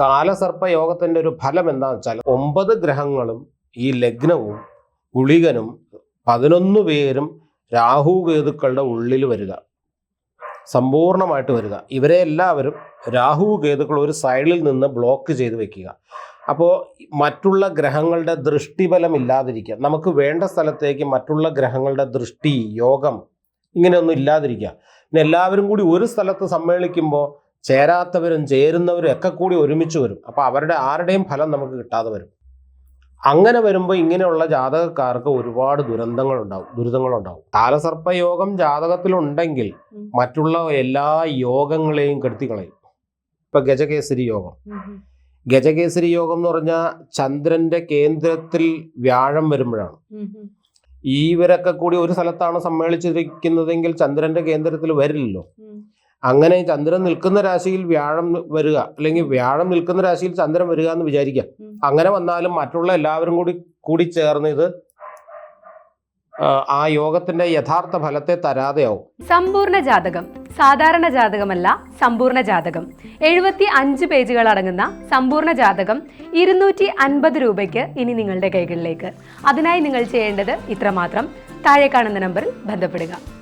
കാലസർപ്പ യോഗത്തിന്റെ ഒരു ഫലം എന്താണെന്ന് വെച്ചാൽ ഒമ്പത് ഗ്രഹങ്ങളും ഈ ലഗ്നവും ഗുളികനും പതിനൊന്ന് പേരും രാഹു കേതുക്കളുടെ ഉള്ളിൽ വരിക. സമ്പൂർണമായിട്ട് വരിക. ഇവരെ എല്ലാവരും രാഹു കേതുക്കൾ ഒരു സൈഡിൽ നിന്ന് ബ്ലോക്ക് ചെയ്ത് വെക്കുക. അപ്പോൾ മറ്റുള്ള ഗ്രഹങ്ങളുടെ ദൃഷ്ടിബലം ഇല്ലാതിരിക്കുക. നമുക്ക് വേണ്ട സ്ഥലത്തേക്ക് മറ്റുള്ള ഗ്രഹങ്ങളുടെ ദൃഷ്ടി യോഗം ഇങ്ങനെയൊന്നും ഇല്ലാതിരിക്കുക. പിന്നെ എല്ലാവരും കൂടി ഒരു സ്ഥലത്ത് സമ്മേളിക്കുമ്പോൾ ചേരാത്തവരും ചേരുന്നവരും ഒക്കെ കൂടി ഒരുമിച്ച് വരും. അപ്പോൾ അവരുടെ ആരുടെയും ഫലം നമുക്ക് കിട്ടാതെ വരും. അങ്ങനെ വരുമ്പോൾ ഇങ്ങനെയുള്ള ജാതകക്കാർക്ക് ഒരുപാട് ദുരന്തങ്ങൾ ദുരന്തങ്ങളുണ്ടാവും ദുരിതങ്ങളുണ്ടാവും. കാലസർപ്പ യോഗം ജാതകത്തിലുണ്ടെങ്കിൽ. മറ്റുള്ള എല്ലാ യോഗങ്ങളെയും കെടുത്തിക്കളയും. ഇപ്പൊ ഗജകേസരി യോഗം. ഗജകേസരി യോഗം എന്ന് പറഞ്ഞാൽ ചന്ദ്രന്റെ കേന്ദ്രത്തിൽ വ്യാഴം വരുമ്പോഴാണ്. ഇവരൊക്കെ കൂടി ഒരു സ്ഥലത്താണ് സമ്മേളിച്ചിരിക്കുന്നതെങ്കിൽ ചന്ദ്രന്റെ കേന്ദ്രത്തിൽ വരില്ലല്ലോ. അങ്ങനെ ചന്ദ്രൻ നിൽക്കുന്ന രാശിയിൽ വ്യാഴം വരിക അല്ലെങ്കിൽ വ്യാഴം നിൽക്കുന്ന രാശിയിൽ ചന്ദ്രൻ വരിക എന്ന് വിചാരിക്കാം. അങ്ങനെ വന്നാലും മറ്റുള്ള എല്ലാവരും കൂടി കൂടി ചേർന്ന് ഇത് ആ, ആ യോഗത്തിന്റെ യഥാർത്ഥ ഫലത്തെ തരാതെയാവും. സമ്പൂർണ ജാതകം സാധാരണ ജാതകമല്ല സമ്പൂർണ ജാതകം. എഴുപത്തി അഞ്ച് പേജുകൾ അടങ്ങുന്ന സമ്പൂർണ ജാതകം ഇരുന്നൂറ്റി അൻപത് രൂപയ്ക്ക് ഇനി നിങ്ങളുടെ കൈകളിലേക്ക്. അതിനായി നിങ്ങൾ ചെയ്യേണ്ടത് ഇത്രമാത്രം. താഴെ കാണുന്ന നമ്പറിൽ ബന്ധപ്പെടുക.